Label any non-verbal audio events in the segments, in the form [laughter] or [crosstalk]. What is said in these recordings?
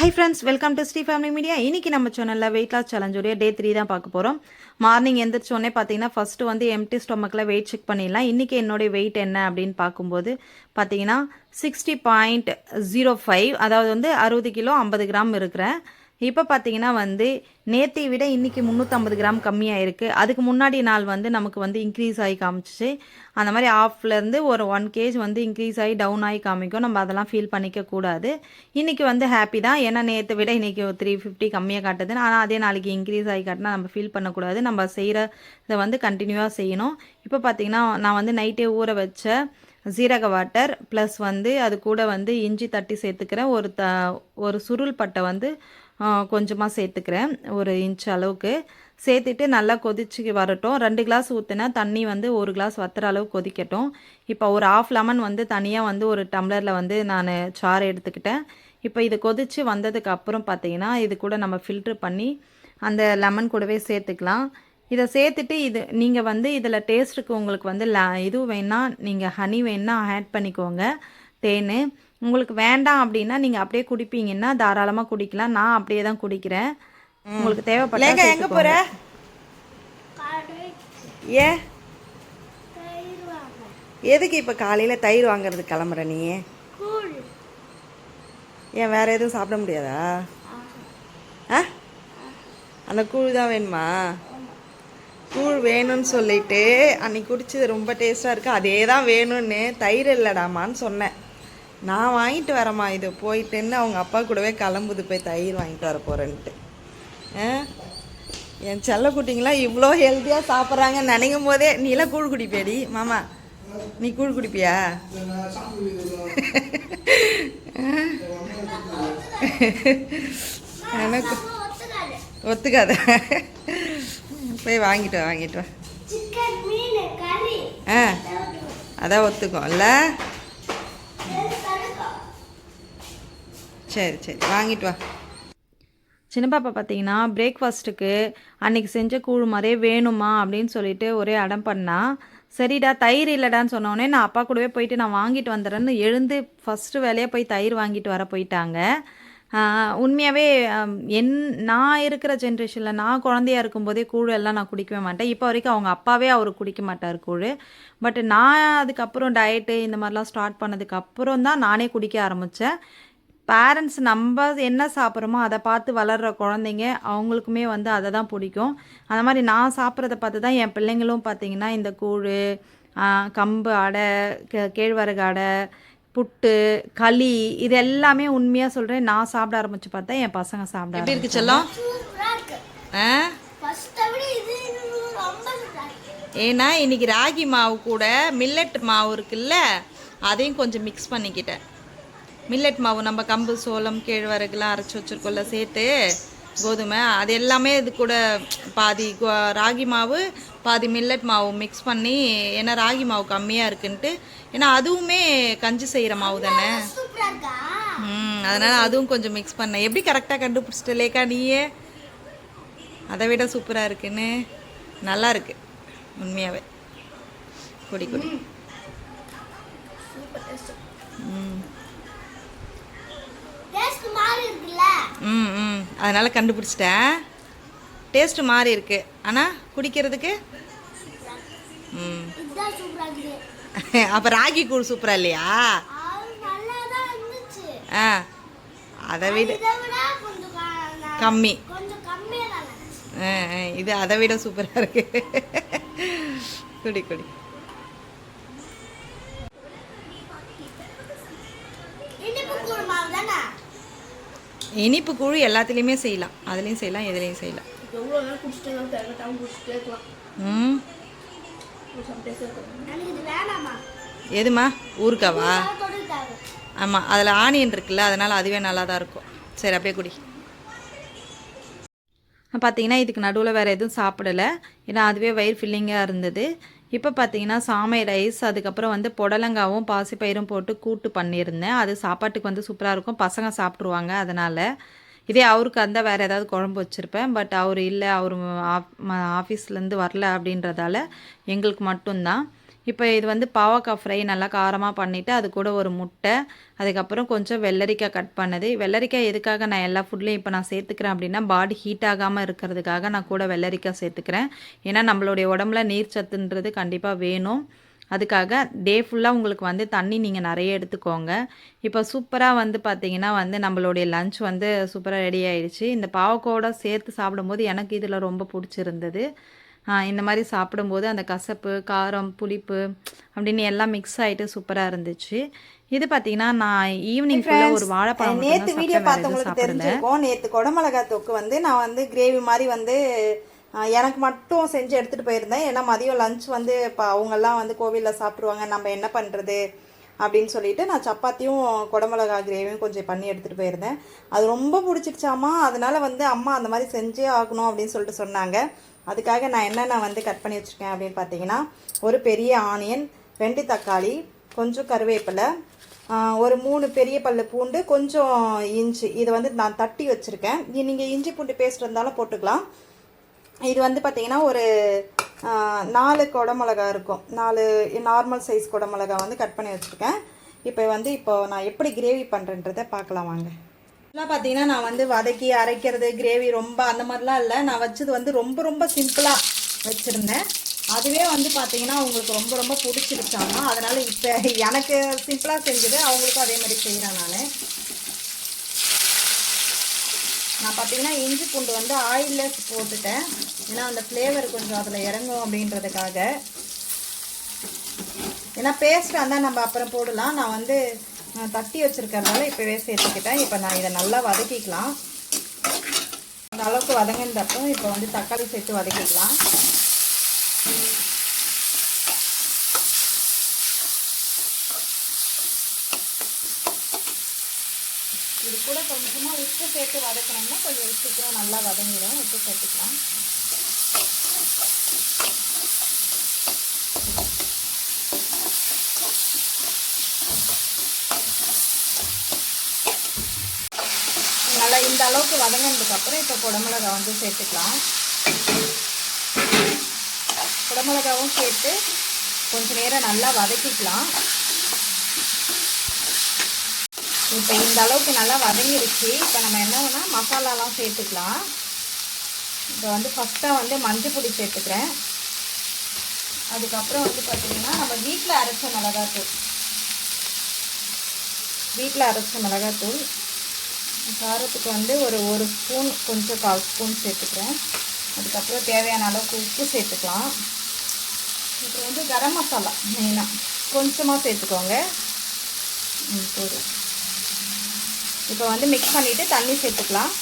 Hi friends welcome to Sri family media இன்னைக்கு நம்ம சேனலில் வெயிட் லாஸ் சேலஞ்சுடைய டே த்ரீ தான் பார்க்க போகிறோம் மார்னிங் எந்திரிச்சோடனே பார்த்தீங்கன்னா ஃபஸ்ட்டு வந்து எம்டி ஸ்டொமக்கில் வெயிட் செக் பண்ணிடலாம். இன்றைக்கி என்னுடைய வெயிட் என்ன அப்படின்னு பார்க்கும்போது பார்த்தீங்கன்னா சிக்ஸ்டி பாயிண்ட் ஜீரோ ஃபைவ் அதாவது வந்து அறுபது கிலோ ஐம்பது கிராம் இருக்கிறேன். இப்போ பார்த்தீங்கன்னா வந்து நேற்றை விட இன்றைக்கி முந்நூற்றம்பது கிராம் கம்மியாக இருக்குது அதுக்கு முன்னாடி நாள் வந்து நமக்கு வந்து இன்க்ரீஸ் ஆகி காமிச்சிச்சு. அந்த மாதிரி ஆஃப்லேருந்து ஒரு ஒன் கேஜ் வந்து இன்க்ரீஸ் ஆகி டவுன் ஆகி காமிக்கும். நம்ம அதெல்லாம் ஃபீல் பண்ணிக்க கூடாது. இன்றைக்கி வந்து ஹாப்பி தான். ஏன்னா நேற்றை விட இன்றைக்கி த்ரீ ஃபிஃப்டி கம்மியாக காட்டுதுன்னு ஆனால் அதே நாளைக்கு இன்க்ரீஸ் ஆகி காட்டினா நம்ம ஃபீல் பண்ணக்கூடாது. நம்ம செய்கிற இதை வந்து கண்டினியூவாக செய்யணும். இப்போ பார்த்தீங்கன்னா நான் வந்து நைட்டே ஊற வச்ச ஜீரக வாட்டர் ப்ளஸ் வந்து அது கூட வந்து இஞ்சி தட்டி சேர்த்துக்கிறேன் ஒரு த ஒரு சுருள் பட்டை வந்து கொஞ்சமாக சேர்த்துக்கிறேன். ஒரு இன்ச் அளவுக்கு. சேர்த்துட்டு நல்லா கொதிச்சு வரட்டும். ரெண்டு கிளாஸ் ஊற்றினா தண்ணி வந்து ஒரு கிளாஸ் வத்துற அளவு கொதிக்கட்டும். இப்போ ஒரு ஆஃப் லெமன் வந்து தனியாக வந்து ஒரு டம்ளரில் வந்து நான் சாறு எடுத்துக்கிட்டேன். இப்போ இது கொதித்து வந்ததுக்கு அப்புறம் பார்த்தீங்கன்னா இது கூட நம்ம ஃபில்ட்ரு பண்ணி அந்த லெமன் கூடவே சேர்த்துக்கலாம். இதை சேர்த்துட்டு இது நீங்கள் வந்து இதில் டேஸ்ட்டுக்கு உங்களுக்கு வந்து ல இது வேணால் நீங்கள் ஹனி வேணால் ஆட் பண்ணிக்கோங்க. தேன். உங்களுக்கு வேண்டாம் அப்படின்னா நீங்கள் அப்படியே குடிப்பீங்கன்னா தாராளமாக குடிக்கலாம். நான் அப்படியே தான் குடிக்கிறேன். உங்களுக்கு தேவைப்பட்ட எங்கே போகிற ஏ? எதுக்கு இப்போ காலையில் தயிர் வாங்குறது கிளம்புற நீ? ஏன் வேற எதுவும் சாப்பிட முடியாதா? ஆ. அந்த கூழ் தான் வேணுமா? கூழ் வேணும்னு சொல்லிட்டு அன்னைக்கு குடிச்சது ரொம்ப டேஸ்ட்டாக இருக்குது அதே தான் வேணும்னு. தயிர் இல்லைடாமான்னு சொன்னேன். நான் வாங்கிட்டு வரேம்மா இது போயிட்டுன்னு அவங்க அப்பா கூடவே கிளம்புது போய் தயிர் வாங்கிட்டு வர போகிறேன்ட்டு என் செல்ல குட்டிங்களாம் இவ்வளோ ஹெல்த்தியாக சாப்பிட்றாங்கன்னு நினைக்கும் போதே நீலாம் கூழ் குடிப்பியாடி மாமா? நீ கூழ் குடிப்பியா? எனக்கு ஒத்துக்காத. போய் வாங்கிட்டு வா வாங்கிட்டு வா. ஆ அதான் ஒத்துக்கும். இல்லை? சரி சரி. வாங்கிட்டு வா. சின்ன பாப்பா பார்த்தீங்கன்னா பிரேக்ஃபாஸ்ட்டுக்கு அன்னைக்கு செஞ்ச கூழ் மாதிரியே வேணுமா அப்படின்னு சொல்லிட்டு ஒரே அடம் பண்ணா சரிடா தயிர் இல்லைடான்னு சொன்னோடனே நான் அப்பா கூடவே போயிட்டு நான் வாங்கிட்டு வந்துடுறேன்னு எழுந்து ஃபஸ்ட்டு வேலையாக போய் தயிர் வாங்கிட்டு வர போயிட்டாங்க. உண்மையாகவே என் நான் இருக்கிற ஜென்ரேஷனில் நான் குழந்தையா இருக்கும்போதே கூழ் எல்லாம் நான் குடிக்கவே மாட்டேன். இப்போ வரைக்கும் அவங்க அப்பாவே அவர் குடிக்க மாட்டார் கூழ். பட் நான் அதுக்கப்புறம் டயட்டு இந்த மாதிரிலாம் ஸ்டார்ட் பண்ணதுக்கப்புறம் தான் நானே குடிக்க ஆரம்பித்தேன் பேரண்ட்ஸ் நம்ம என்ன சாப்பிட்றோமோ அதை பார்த்து வளர்கிற குழந்தைங்க அவங்களுக்குமே வந்து அதை தான் பிடிக்கும். அந்த மாதிரி நான் சாப்பிட்றத பார்த்து தான் என் பிள்ளைங்களும் பார்த்திங்கன்னா இந்த கூழ் கம்பு அடை கேழ்வரகு அடை புட்டு களி இது எல்லாமே உண்மையாக சொல்கிறேன் நான் சாப்பிட ஆரம்பிச்சு பார்த்தா என் பசங்க சாப்பிட எப்படி இருக்கு செல்லம்? ஏன்னா இன்னைக்கு ராகி மாவு கூட மில்லட் மாவு இருக்குல்ல அதையும் கொஞ்சம் மிக்ஸ் பண்ணிக்கிட்டேன். மில்லட் மாவு நம்ம கம்பு சோளம் கேழ்வரகுலாம் அரைச்சி வச்சுருக்கோம்ல சேர்த்து கோதுமை அது எல்லாமே இது கூட பாதி ராகி மாவு பாதி மில்லட் மாவு மிக்ஸ் பண்ணி ஏன்னா ராகி மாவு கம்மியாக இருக்குன்ட்டு ஏன்னா அதுவுமே கஞ்சி செய்கிற மாவு தானே? ம் அதனால் அதுவும் கொஞ்சம் மிக்ஸ் பண்ணேன் எப்படி கரெக்டாக கண்டுபிடிச்சிட்ட லேக்கா நீயே? அதை விட சூப்பராக இருக்குன்னு நல்லா இருக்கு உண்மையாகவே குடி குடி. ம். ம் ம். அதனால் கண்டுபிடிச்சிட்டேன். டேஸ்ட்டு மாறி இருக்கு. ஆனால் குடிக்கிறதுக்கு? ம். [laughs] அப்போ ராகி கூழ் சூப்பராக இல்லையா? ஆ. அதை விட கம்மி. இது அதை விட சூப்பராக இருக்கு. குடி குடி. இனிப்பு குழு எல்லாத்துலேயுமே செய்யலாம். அதுலேயும் செய்யலாம் எதுலேயும் செய்யலாம். ம். எதுமா? ஊருக்காவா ஆமாம் அதில் ஆனியன் இருக்குல்ல அதனால் அதுவே நல்லா தான் இருக்கும். சரி அப்படியே குடி. பார்த்தீங்கன்னா இதுக்கு நடுவில் வேறு எதுவும் சாப்பிடலை. ஏன்னா அதுவே வயிறு ஃபில்லிங்காக இருந்தது. இப்போ பார்த்தீங்கன்னா சாமை ரைஸ் அதுக்கப்புறம் வந்து புடலங்காவும் பாசிப்பயிரும் போட்டு கூட்டு பண்ணியிருந்தேன். அது சாப்பாட்டுக்கு வந்து சூப்பராக இருக்கும். பசங்க சாப்பிட்ருவாங்க அதனால். இதே அவருக்கு அந்த வேறு ஏதாவது குழம்பு வச்சுருப்பேன். பட் அவர் இல்லை அவர் ஆஃபீஸ்லேருந்து வரல அப்படின்றதால எங்களுக்கு மட்டும்தான். இப்போ இது வந்து பாவக்காய் ஃப்ரை நல்லா காரமாக பண்ணிவிட்டு அது கூட ஒரு முட்டை அதுக்கப்புறம் கொஞ்சம் வெள்ளரிக்காய் கட் பண்ணது. வெள்ளரிக்காய் எதுக்காக நான் எல்லா ஃபுட்லேயும் இப்போ நான் சேர்த்துக்கிறேன் அப்படின்னா பாடி ஹீட் ஆகாமல் இருக்கிறதுக்காக நான் கூட வெள்ளரிக்காய் சேர்த்துக்கிறேன். ஏன்னா நம்மளுடைய உடம்புல நீர் சத்துன்றது கண்டிப்பாக வேணும். அதுக்காக டே ஃபுல்லாக உங்களுக்கு வந்து தண்ணி நீங்கள் நிறைய எடுத்துக்கோங்க. இப்போ சூப்பராக வந்து பார்த்தீங்கன்னா வந்து நம்மளுடைய லஞ்ச் வந்து சூப்பராக ரெடி ஆயிடுச்சு. இந்த பாவக்கோட சேர்த்து சாப்பிடும்போது எனக்கு இதில் ரொம்ப பிடிச்சிருந்தது. இந்த மாதிரி சாப்பிடும்போது அந்த கசப்பு காரம் புளிப்பு அப்படின்னு எல்லாம் மிக்ஸ் ஆகிட்டு சூப்பராக இருந்துச்சு. இது பார்த்தீங்கன்னா நான் ஈவினிங் ஃபுல்லாக ஒரு வாழைப்பழம் நேற்று வீடியோ பார்த்தவங்களுக்கு தெரிஞ்சிருக்கோம். நேற்று குடமிளகா தொக்கு வந்து நான் வந்து கிரேவி மாதிரி வந்து எனக்கு மட்டும் செஞ்சு எடுத்துகிட்டு போயிருந்தேன். ஏன்னா மதியம் லஞ்ச் வந்து இப்போ அவங்கெல்லாம் வந்து கோவிலில் சாப்பிட்ருவாங்க நம்ம என்ன பண்ணுறது அப்படின்னு சொல்லிட்டு நான் சப்பாத்தியும் குடமிளகா கிரேவியும் கொஞ்சம் பண்ணி எடுத்துகிட்டு போயிருந்தேன். அது ரொம்ப பிடிச்சிருச்சாமா? அதனால வந்து அம்மா அந்த மாதிரி செஞ்சே ஆகணும் அப்படின்னு சொல்லிட்டு சொன்னாங்க. அதுக்காக நான் என்னென்ன வந்து கட் பண்ணி வச்சுருக்கேன் அப்படின்னு பார்த்தீங்கன்னா ஒரு பெரிய ஆனியன் ரெண்டு தக்காளி கொஞ்சம் கருவேப்பிலை ஒரு மூணு பெரிய பல்லு பூண்டு கொஞ்சம் இஞ்சி. இது வந்து நான் தட்டி வச்சுருக்கேன். நீங்கள் இஞ்சி பூண்டு பேஸ்ட் இருந்தாலும் போட்டுக்கலாம். இது வந்து பார்த்தீங்கன்னா ஒரு நாலு குடமிளகா இருக்கும். நாலு நார்மல் சைஸ் குடமிளகா வந்து கட் பண்ணி வச்சுருக்கேன். இப்போ வந்து இப்போ நான் எப்படி கிரேவி பண்ணுறேன்றதை பார்க்கலாம் வாங்க. இதெல்லாம் பார்த்தீங்கன்னா நான் வந்து வதக்கி அரைக்கிறது கிரேவி ரொம்ப அந்த மாதிரிலாம் இல்லை. நான் வச்சது வந்து ரொம்ப ரொம்ப சிம்பிளாக வச்சுருந்தேன். அதுவே வந்து பார்த்தீங்கன்னா அவங்களுக்கு ரொம்ப ரொம்ப பிடிச்சிருச்சாங்க அதனால் இப்போ எனக்கு சிம்பிளாக செஞ்சது. அவங்களுக்கும் அதே மாதிரி செய்கிறேன் நான். நான் பார்த்தீங்கன்னா இஞ்சி பூண்டு வந்து ஆயிலில் போட்டுட்டேன். ஏன்னா அந்த ஃப்ளேவர் கொஞ்சம் அதில் இறங்கும் அப்படின்றதுக்காக. ஏன்னா பேஸ்ட் இருந்தால் நம்ம அப்புறம் போடலாம். நான் வந்து நான் தட்டி வச்சுருக்கறதால இப்போவே சேர்த்துக்கிட்டேன். இப்போ நான் இதை நல்லா வதக்கிக்கலாம். அந்த அளவுக்கு வதங்கினதப்போ இப்போ வந்து தக்காளி சேர்த்து வதக்கிக்கலாம். இது கூட கொஞ்சமாக உப்பு சேர்த்து வதக்கணும்னா கொஞ்சம் சீக்கிரம் நல்லா வதங்கிடும். உப்பு சேர்த்துக்கலாம் நல்லா இந்த அளவுக்கு வதங்கினதுக்கப்புறம் இப்போ குடமிளகா வந்து சேர்த்துக்கலாம். குடமிளகாவும் சேர்த்து கொஞ்சம் நேரம் நல்லா வதக்கிக்கலாம். இப்போ இந்த அளவுக்கு நல்லா வதங்கிருச்சு இப்போ நம்ம என்ன மசாலாலாம் சேர்த்துக்கலாம். இப்போ வந்து ஃபஸ்ட்டாக வந்து மஞ்சள் பொடி சேர்த்துக்கிறேன். அதுக்கப்புறம் வந்து பார்த்திங்கன்னா நம்ம வீட்டில் அரைச்ச மிளகாத்தூள். வீட்டில் அரைச்ச மிளகாத்தூள். காரத்துக்கு வந்து ஒரு ஒரு ஸ்பூன் கொஞ்சம் கால் ஸ்பூன் சேர்த்துக்கிறேன். அதுக்கப்புறம் தேவையான அளவுக்கு உப்பு சேர்த்துக்கலாம். இப்போ வந்து கரம் மசாலா மெயினாக கொஞ்சமாக சேர்த்துக்கோங்க. ம், போதும். இப்போ வந்து மிக்ஸ் பண்ணிவிட்டு தண்ணி சேர்த்துக்கலாம்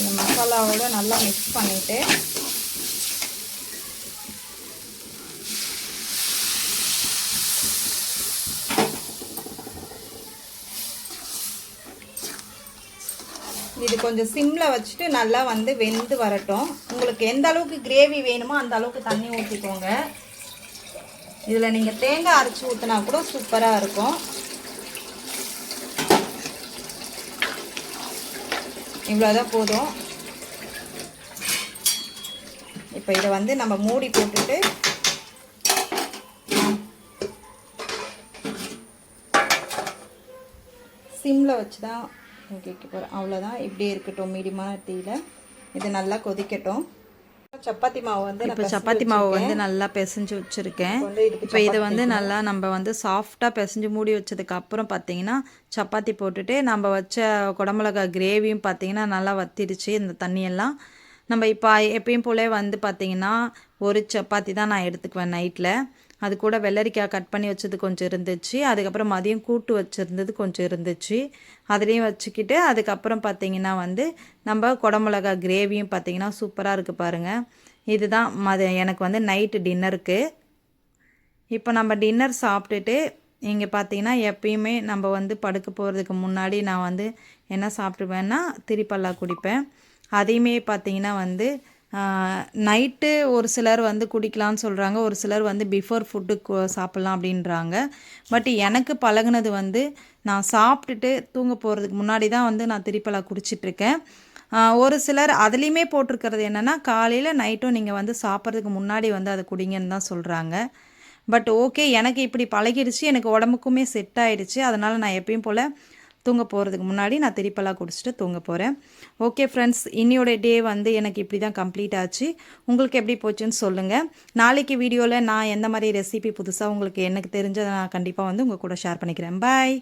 இந்த மசாலாவோட நல்லா மிக்ஸ் பண்ணிவிட்டு இது கொஞ்சம் சிம்மில் வச்சுட்டு நல்லா வந்து வெந்து வரட்டும். உங்களுக்கு எந்த அளவுக்கு கிரேவி வேணுமோ அந்த அளவுக்கு தண்ணி ஊற்றிக்கோங்க இதில் நீங்கள் தேங்காய் அரைச்சி ஊற்றினா கூட சூப்பராக இருக்கும். இவ்வளோதான் போதும். இப்போ இதை வந்து நம்ம மூடி போட்டுட்டு சிம்மில் வச்சு தான் வைக்க போகிறேன் அவ்வளோதான் இப்படி இருக்கட்டும். மீடியமான தீயில். இது நல்லா கொதிக்கட்டும். சப்பாத்தி மாவு வந்து இப்போ சப்பாத்தி மாவு வந்து. நல்லா பிசைஞ்சு வச்சுருக்கேன். இப்போ இதை வந்து நல்லா நம்ம வந்து சாஃப்டாக பிசைஞ்சு மூடி வச்சதுக்கு அப்புறம் பார்த்தீங்கன்னா சப்பாத்தி போட்டுட்டு நம்ம வச்ச குடமிளகா கிரேவியும் பார்த்தீங்கன்னா நல்லா வத்திடுச்சு. இந்த தண்ணியெல்லாம் நம்ம இப்போ எப்பயும் போலே வந்து பார்த்தீங்கன்னா ஒரு சப்பாத்தி தான் நான் எடுத்துக்குவேன் நைட்டில் அது கூட வெள்ளரிக்காய் கட் பண்ணி வச்சது கொஞ்சம் இருந்துச்சு. அதுக்கப்புறம் மதியம் கூட்டு வச்சுருந்தது கொஞ்சம் இருந்துச்சு. அதுலேயும் வச்சுக்கிட்டு அதுக்கப்புறம் பார்த்தீங்கன்னா வந்து நம்ம குடமிளகா கிரேவியும் பார்த்திங்கன்னா சூப்பராக இருக்குது பாருங்கள் இதுதான் மத எனக்கு வந்து நைட்டு டின்னருக்கு இப்போ நம்ம டின்னர் சாப்பிட்டுட்டு இங்கே பார்த்தீங்கன்னா எப்பயுமே நம்ம வந்து படுக்க போகிறதுக்கு முன்னாடி நான் வந்து என்ன சாப்பிடுவேன்னா திரிப்பல்லா குடிப்பேன். அதையுமே பார்த்தீங்கன்னா வந்து நைட்டு ஒரு சிலர் வந்து குடிக்கலாம்னு சொல்கிறாங்க ஒரு சிலர் வந்து பிஃபோர் ஃபுட்டு சாப்பிட்லாம் அப்படின்றாங்க. பட் எனக்கு பழகுனது வந்து நான் சாப்பிட்டுட்டு தூங்க போகிறதுக்கு முன்னாடி தான் வந்து நான் திரிப்பலா குடிச்சிட்ருக்கேன். ஒரு சிலர் அதுலேயுமே போட்டிருக்கிறது என்னென்னா காலையில் நைட்டும் நீங்கள் வந்து சாப்பிட்றதுக்கு முன்னாடி வந்து அதை குடிங்கன்னு தான் சொல்கிறாங்க பட் ஓகே எனக்கு இப்படி பழகிடுச்சு. எனக்கு உடம்புக்குமே செட் ஆகிடுச்சு அதனால் நான் எப்பயும் போல் தூங்க போகிறதுக்கு முன்னாடி நான் திரிப்பலா குடிச்சிட்டு தூங்க போகிறேன் ஓகே ஃப்ரெண்ட்ஸ் இன்னியோட டே வந்து எனக்கு இப்படி தான் கம்ப்ளீட் ஆச்சு. உங்களுக்கு எப்படி போச்சுன்னு சொல்லுங்கள் நாளைக்கு வீடியோவில் நான் எந்த மாதிரி ரெசிபி புதுசாக உங்களுக்கு எனக்கு தெரிஞ்சதை நான் கண்டிப்பாக வந்து உங்கள் கூட ஷேர் பண்ணிக்கிறேன். பாய்